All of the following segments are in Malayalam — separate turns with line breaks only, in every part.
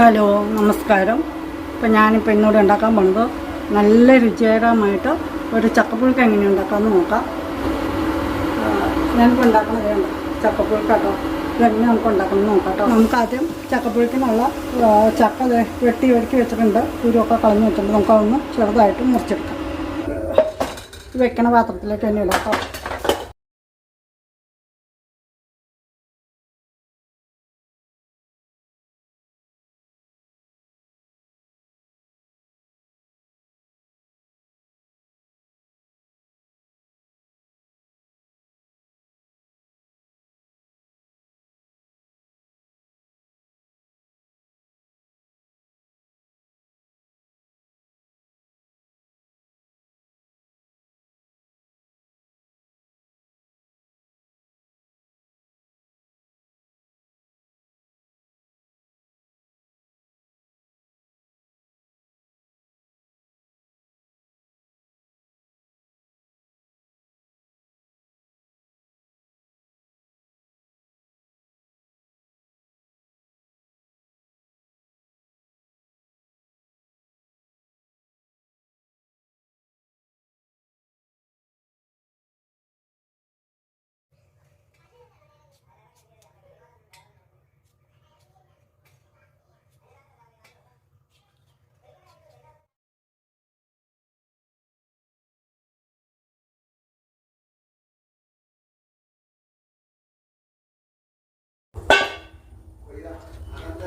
ഹലോ നമസ്കാരം. ഇപ്പം ഞാനിപ്പോൾ ഇന്നോട് ഉണ്ടാക്കാൻ പോണത് നല്ല രുചികരമായിട്ട് ഒരു ചക്കപ്പുഴുക്ക് എങ്ങനെ ഉണ്ടാക്കാമെന്ന് നോക്കാം. ഞാനിപ്പോൾ ഉണ്ടാക്കുന്നത് വേണ്ട ചക്കപ്പുഴുക്ക് കേട്ടോ. ഇതെങ്ങനെ നമുക്ക് ഉണ്ടാക്കണം എന്ന് നോക്കാം കേട്ടോ. നമുക്ക് ആദ്യം ചക്കപ്പുഴുക്കിനുള്ള ചക്ക വെട്ടി ഒരുക്കി വെച്ചിട്ടുണ്ട്. കുരുവൊക്കെ കളഞ്ഞ് വെച്ചിട്ടുണ്ട്. നമുക്കതൊന്ന് ചെറുതായിട്ട് മുറിച്ചെടുക്കാം. വെക്കണ പാത്രത്തിലേക്ക് തന്നെ ഇടാം കേട്ടോ.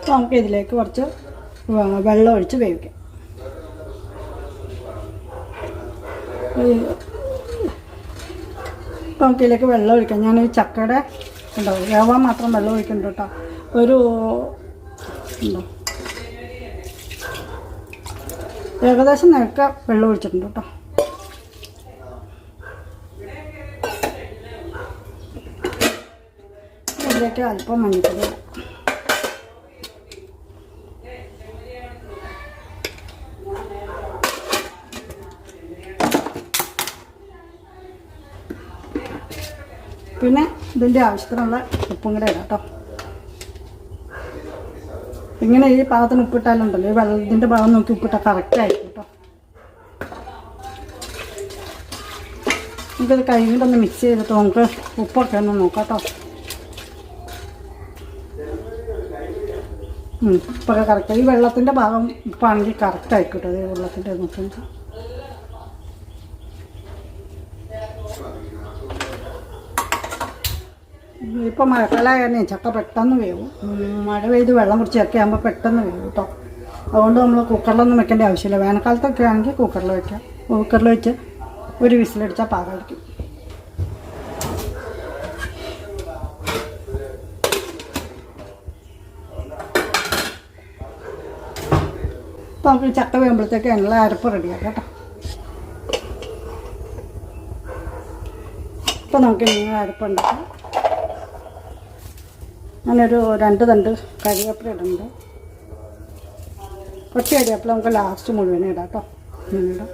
നമുക്ക് ഇതിലേക്ക് കുറച്ച് വെള്ളം ഒഴിച്ച് വേവിക്കാം. നമുക്ക് ഇതിലേക്ക് വെള്ളം ഒഴിക്കാം. ഞാൻ ഈ ചക്കയുടെ ഉണ്ടോ വേവാൻ മാത്രം വെള്ളം ഒഴിക്കുന്നുണ്ട് കേട്ടോ. ഒരു ഉണ്ടോ? ഏകദേശം നിരക്ക വെള്ളം ഒഴിച്ചിട്ടുണ്ട് കേട്ടോ. ഇതിലേക്ക് അല്പം മഞ്ഞൾപ്പൊടി പിന്നെ ഇതിന്റെ ആവശ്യത്തിനുള്ള ഉപ്പും കൂടെ ഇടാം കേട്ടോ. ഇങ്ങനെ ഈ പാകത്തിന് ഉപ്പിട്ടാലുണ്ടല്ലോ ഈ വെള്ളം ഇതിന്റെ ഭാഗം നോക്കി ഉപ്പിട്ടാൽ കറക്റ്റ് ആയിരിക്കും കേട്ടോ. നമുക്കത് കഴിഞ്ഞിട്ടൊന്ന് മിക്സ് ചെയ്തിട്ട് നമുക്ക് ഉപ്പൊക്കെ ഒന്ന് നോക്കാം കേട്ടോ. ഉപ്പൊക്കെ കറക്റ്റ് ഈ വെള്ളത്തിന്റെ ഭാഗം ഉപ്പാണെങ്കിൽ കറക്റ്റ് ആയിരിക്കും കേട്ടോ. ഈ വെള്ളത്തിന്റെ നോക്കുമ്പോൾ ഇപ്പം മഴക്കാലമായിരുന്നേ ചക്ക പെട്ടെന്ന് വേവും. മഴ പെയ്ത് വെള്ളം കുറച്ച് ചക്ക ആകുമ്പോൾ പെട്ടെന്ന് വേവും കേട്ടോ. അതുകൊണ്ട് നമ്മൾ കുക്കറിലൊന്നും വെക്കേണ്ട ആവശ്യമില്ല. വേനൽക്കാലത്തൊക്കെ ആണെങ്കിൽ കുക്കറിൽ വെക്കാം. കുക്കറിൽ വെച്ച് ഒരു വിസിലടിച്ചാൽ പാകമായിരിക്കും അപ്പോൾ നമുക്ക് ഈ ചക്ക വേകുമ്പോഴത്തേക്ക് അതിനുള്ള അരപ്പ് റെഡിയാക്കാം കേട്ടോ. ഇപ്പം നമുക്ക് ഇങ്ങനെ അരപ്പുണ്ടാക്കാം ഞാനൊരു രണ്ട് തണ്ട് കരിവേപ്പില ഇടുന്നുണ്ട് കുറച്ച് കരിവേപ്പില നമുക്ക് ലാസ്റ്റ് മുഴുവനും ഇടാം കേട്ടോ ഇടാം.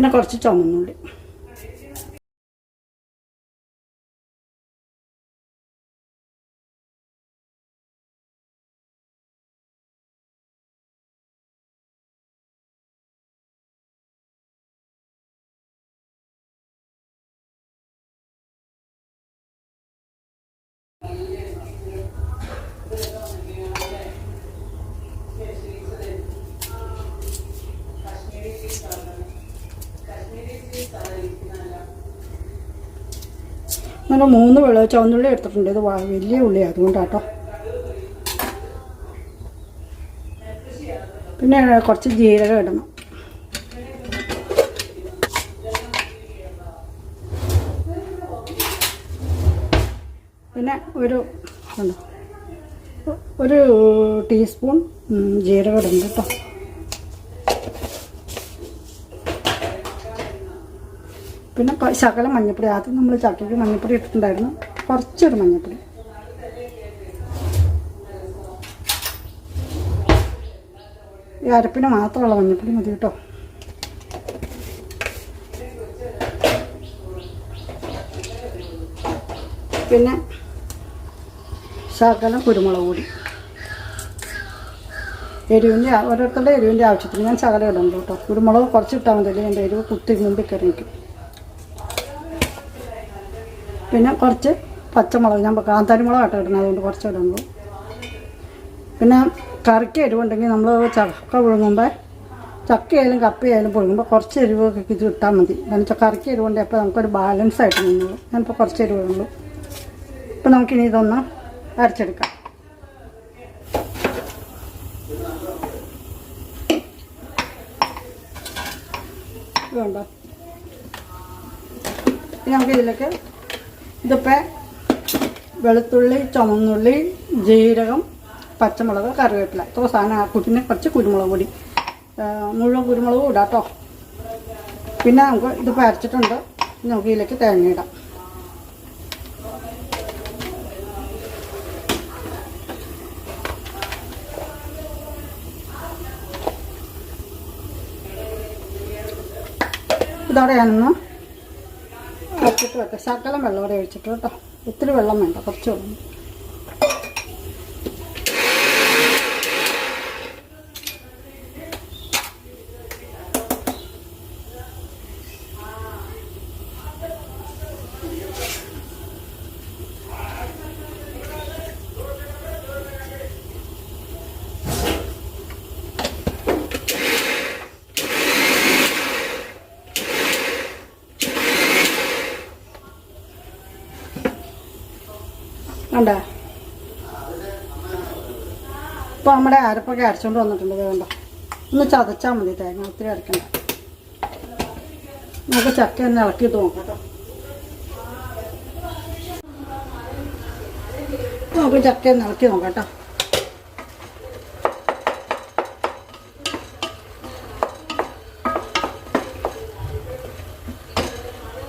പിന്നെ കുറച്ച് ചുമന്നുള്ളി. അങ്ങനെ മൂന്ന് വെള്ളം ചുവന്നുള്ളി എടുത്തിട്ടുണ്ട്. ഇത് വലിയ ഉള്ളി അതുകൊണ്ടാട്ടോ. പിന്നെ കുറച്ച് ജീരകം ഇടണം. പിന്നെ ഒരു ഒരു ടീസ്പൂൺ ജീരകം ഇടണം കേട്ടോ. പിന്നെ ശകല മഞ്ഞപ്പൊടി. ആദ്യം നമ്മൾ ചക്കയ്ക്ക് മഞ്ഞപ്പൊടി ഇട്ടിട്ടുണ്ടായിരുന്നു. കുറച്ചൊരു മഞ്ഞപ്പൊടി. ഈ അരപ്പിന് മാത്രമുള്ള മഞ്ഞപ്പൊടി മതി കേട്ടോ. പിന്നെ ശകലം കുരുമുളക് പൊടി. എരിവിന്റെ ഓരോരുത്തരുടെ എരിവിന്റെ ആവശ്യത്തിന് ഞാൻ ശകലം ഇടുന്നുണ്ട് കേട്ടോ. കുരുമുളക് കുറച്ച് ഇട്ടാൽ മതി. എന്റെ എരിവ് കുത്തി മുമ്പിൽ കയറി നിൽക്കും. പിന്നെ കുറച്ച് പച്ചമുളക്. ഞാൻ കാന്താരി മുളക് ആട്ടോ ഇടുന്നത്. അതുകൊണ്ട് കുറച്ച് ഇടുന്നു പിന്നെ കറിക്ക് എരിവുണ്ടെങ്കിൽ നമ്മൾ ചക്ക പുഴുങ്ങുമ്പോൾ ചക്കയായാലും കപ്പയായാലും പുഴുങ്ങുമ്പോൾ കുറച്ച് എരിവൊക്കെ ഇത് ഇട്ടാൽ മതി. കാരണം വെച്ചാൽ കറിക്ക് എരിവുണ്ടെങ്കിൽ അപ്പോൾ നമുക്കൊരു ബാലൻസ് ആയിട്ട് നിന്നുള്ളൂ ഞാനിപ്പോൾ കുറച്ച് എരിവുള്ളൂ ഇപ്പം നമുക്കിനി ഇതൊന്ന് അരച്ചെടുക്കാം. ഇതുണ്ടോ? നമുക്ക് ഇതിലേക്ക് ഇതിപ്പോൾ വെളുത്തുള്ളി ചുമന്നുള്ളി ജീരകം പച്ചമുളക് കറിവേപ്പില. ഇത്ര സാധനം കുട്ടിന് കുറച്ച് കുരുമുളക് പൊടി. മുഴുവൻ കുരുമുളകും ഇടാം കേട്ടോ പിന്നെ നമുക്ക് ഇത് പരച്ചിട്ടുണ്ട്. നമുക്ക് ഇതിലേക്ക് തേങ്ങ ഇടാം. അരച്ചിട്ട് വെക്കാം ശകലം വെള്ളം കൂടെ ഒഴിച്ചിട്ട് കേട്ടോ. ഒത്തിരി വെള്ളം വേണ്ട കുറച്ച് വെള്ളം. കണ്ടോ? ഇപ്പോൾ നമ്മുടെ അരപ്പൊക്കെ അരച്ചുകൊണ്ട് വന്നിട്ടുണ്ട് കണ്ടോ? ഒന്ന് ചതച്ചാൽ മതി തേങ്ങ ഒത്തിരി അരക്കണ്ട. നമുക്ക് ചക്ക ഒന്ന് ഇളക്കിയിട്ട് നോക്കാം കേട്ടോ. നമുക്ക് ചക്ക ഒന്ന് ഇളക്കി നോക്കാം കേട്ടോ.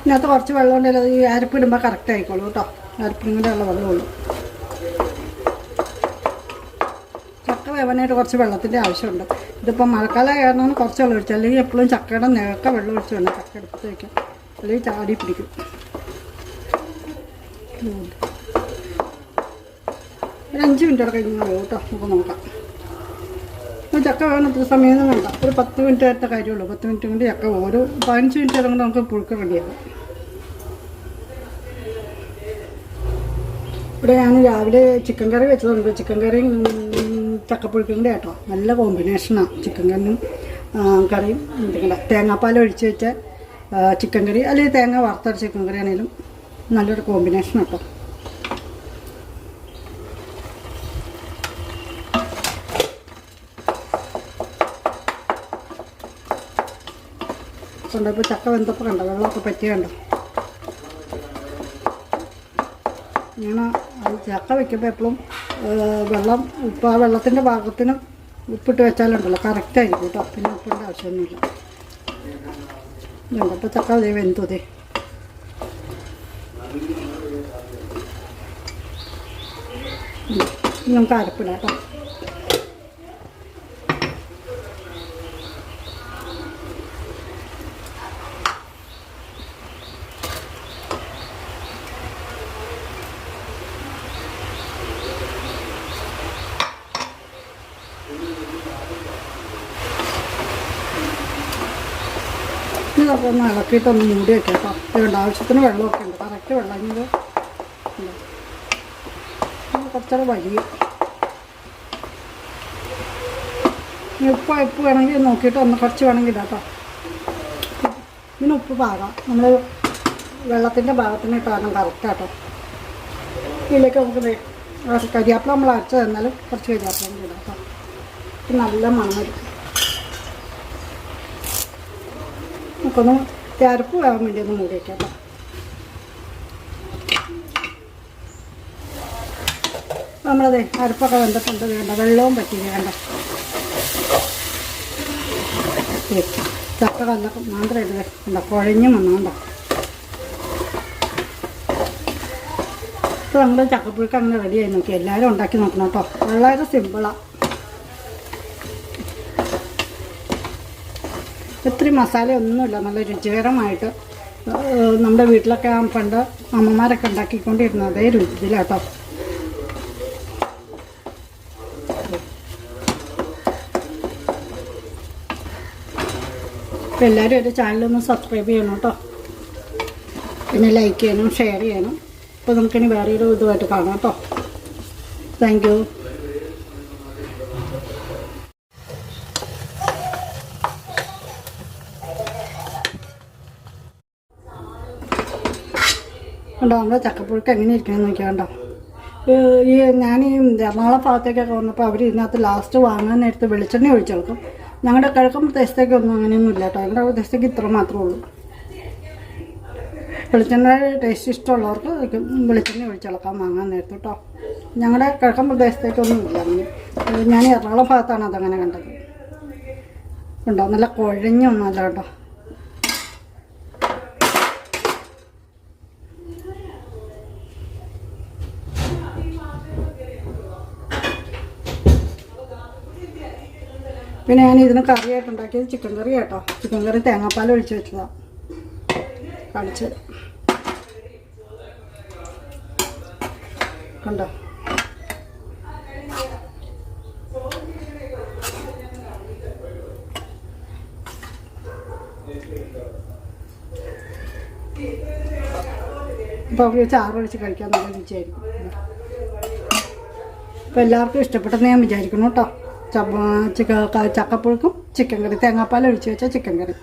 ഇതിനകത്ത് കുറച്ച് വെള്ളം അത് ഈ അരപ്പിടുമ്പോൾ കറക്റ്റ് ആയിക്കോളൂ കേട്ടോ. അരപ്പിനും ഉള്ള വെള്ളമുള്ളൂ ചക്ക വേവാനായിട്ട് കുറച്ച് വെള്ളത്തിന്റെ ആവശ്യമുണ്ട്. ഇതിപ്പോൾ മഴക്കാലം കാരണം കുറച്ച് വെള്ളം ഒഴിച്ചു അല്ലെങ്കിൽ എപ്പോഴും ചക്കയുടെ നേക്ക വെള്ളം ഒഴിച്ച് വേണം ചക്ക എടുത്ത് വയ്ക്കാം അല്ലെങ്കിൽ ചാടി പിടിക്കും. ഒരു അഞ്ച് മിനിറ്റ് കഴിഞ്ഞാൽ കഴിഞ്ഞ് കേട്ടോ. നമുക്ക് നോക്കാം. ചക്ക വേണം ഇത്ര സമയമൊന്നും വേണ്ട. ഒരു പത്ത് മിനിറ്റ് ആയിട്ട് കാര്യമുള്ളൂ. പത്ത് മിനിറ്റ് കൊണ്ട് ചക്ക. ഒരു പതിനഞ്ച് മിനിറ്റ് കൊണ്ട് നമുക്ക് പുഴുക്ക് റെഡിയാകും ഇവിടെ ഞാൻ രാവിലെ ചിക്കൻ കറി വെച്ചതുണ്ട്. ചിക്കൻ കറിയും ചക്കപ്പുഴുക്കിന്റെ കേട്ടോ നല്ല കോമ്പിനേഷനാണ് ചിക്കൻ കറിയും കറിയും എന്തെങ്കിലും തേങ്ങാപ്പാൽ ഒഴിച്ച് വെച്ച ചിക്കൻ കറി അല്ലെങ്കിൽ തേങ്ങ വറുത്തര ചിക്കൻ കറി ആണെങ്കിലും നല്ലൊരു കോമ്പിനേഷൻ കേട്ടോ കൊണ്ടപ്പോൾ ചക്ക വെന്തപ്പോൾ കണ്ടോ? വെള്ളമൊക്കെ പറ്റിയ കണ്ടോ? ഞാൻ ചക്ക വെക്കുമ്പോൾ എപ്പോഴും വെള്ളം ഉപ്പ് ആ വെള്ളത്തിന്റെ ഭാഗത്തിന് ഉപ്പിട്ട് വെച്ചാലുണ്ടല്ലോ. കറക്റ്റായിരിക്കും കേട്ടോ. പിന്നെ ഉപ്പിന്റെ ആവശ്യമൊന്നുമില്ല. ഇതുണ്ട്. അപ്പോൾ ചക്ക അതേ നമുക്ക് അരപ്പിടാം കേട്ടോ. നമുക്ക് ഒന്ന് ഇളക്കിയിട്ടൊന്ന് മൂടി വെക്കാം കേട്ടോ വേണ്ട ആവശ്യത്തിന് വെള്ളമൊക്കെ ഉണ്ട്. കറക്റ്റ് വെള്ളം ഇത്. വലിയ ഉപ്പ് ഉപ്പ് വേണമെങ്കിൽ നോക്കിയിട്ട് ഒന്ന് കുറച്ച് വേണമെങ്കിൽ ഇടാം കേട്ടോ ഉപ്പ് പാകാം. നമ്മൾ വെള്ളത്തിന്റെ ഭാഗത്തിന് ഇട്ടാലും കറക്റ്റ് കേട്ടോ ഇതിലേക്ക് നമുക്ക് കരിയാപ്പില നമ്മൾ അരച്ച് തന്നാലും കുറച്ച് കരിയാപ്പില ഇടാം കേട്ടോ നല്ല മണം വരും നമുക്കൊന്ന് ചേർപ്പ് വേകാൻ വേണ്ടി ഒന്ന് മൂടി വയ്ക്കാം നമ്മളതെ അരപ്പൊക്കെ വെന്തിട്ടുണ്ട് വേണ്ട വെള്ളവും പറ്റി വേണ്ട ചക്ക വന്ന മാത്രം ഇത് വേണ്ട കുഴഞ്ഞു വന്നോണ്ടോ ഇപ്പോൾ നമ്മൾ ചക്കപ്പുഴുക്ക് അങ്ങനെ റെഡിയായി നോക്കി. എല്ലാവരും ഉണ്ടാക്കി നോക്കണം കേട്ടോ. വളരെ സിമ്പിളാണ് ഒത്തിരി മസാലയൊന്നുമില്ല. നല്ല രുചികരമായിട്ട് നമ്മുടെ വീട്ടിലൊക്കെ പണ്ട് അമ്മമാരൊക്കെ ഉണ്ടാക്കിക്കൊണ്ടിരുന്ന അതേ രുചിയിലാട്ടോ. അപ്പോൾ എല്ലാവരും എന്റെ ചാനലൊന്ന് സബ്സ്ക്രൈബ് ചെയ്യണം കേട്ടോ. പിന്നെ ലൈക്ക് ചെയ്യണം ഷെയർ ചെയ്യണം. അപ്പോൾ നമുക്കിനി വേറെ ഒരു ഇതുമായിട്ട് കാണാം കേട്ടോ. താങ്ക് കണ്ടോ നമ്മുടെ ചക്കപ്പുഴുക്ക് എങ്ങനെ ഇരിക്കണമെന്ന് നോക്കിയാൽ കണ്ടോ? ഈ ഞാൻ ഈ എറണാകുളം ഭാഗത്തേക്കൊക്കെ വന്നപ്പോൾ അവർ ഇതിനകത്ത് ലാസ്റ്റ് വാങ്ങാൻ നേരത്ത് വെളിച്ചെണ്ണ ഒഴിച്ചെടുക്കും ഞങ്ങളുടെ കിഴക്കൻ പ്രദേശത്തേക്കൊന്നും അങ്ങനെയൊന്നും ഇല്ല കേട്ടോ. ഞങ്ങളുടെ പ്രദേശത്തേക്ക് ഇത്ര മാത്രമേ ഉള്ളൂ. വെളിച്ചെണ്ണ ടേസ്റ്റ് ഇഷ്ടമുള്ളവർക്ക് വെളിച്ചെണ്ണ ഒഴിച്ചിളക്കാൻ വാങ്ങാൻ നേരത്തെ കേട്ടോ. ഞങ്ങളുടെ കിഴക്കൻ പ്രദേശത്തേക്കൊന്നും ഇല്ല. അങ്ങനെ ഞാൻ എറണാകുളം ഭാഗത്താണ് അതങ്ങനെ കണ്ടത്. ഉണ്ടോ നല്ല കുഴഞ്ഞൊന്നുമല്ല കേട്ടോ പിന്നെ ഞാൻ ഇതിന് കറിയായിട്ട് ഉണ്ടാക്കിയത് ചിക്കൻ കറി കേട്ടോ ചിക്കൻ കറി തേങ്ങാപ്പാൽ ഒഴിച്ച് വെച്ചതാണ് കാണിച്ചു കണ്ടോ? അപ്പോൾ അവർ ചാറൊഴിച്ച് കഴിക്കാൻ നല്ല രുചിയായിരിക്കും. അപ്പോൾ എല്ലാവർക്കും ഇഷ്ടപ്പെട്ടെന്ന് ഞാൻ വിചാരിക്കുന്നു കേട്ടോ. ചിക്ക ചക്കപ്പുഴുക്കും ചിക്കൻ കറി തേങ്ങാപ്പാൽ ഒഴിച്ച് വെച്ച ചിക്കൻ കറി.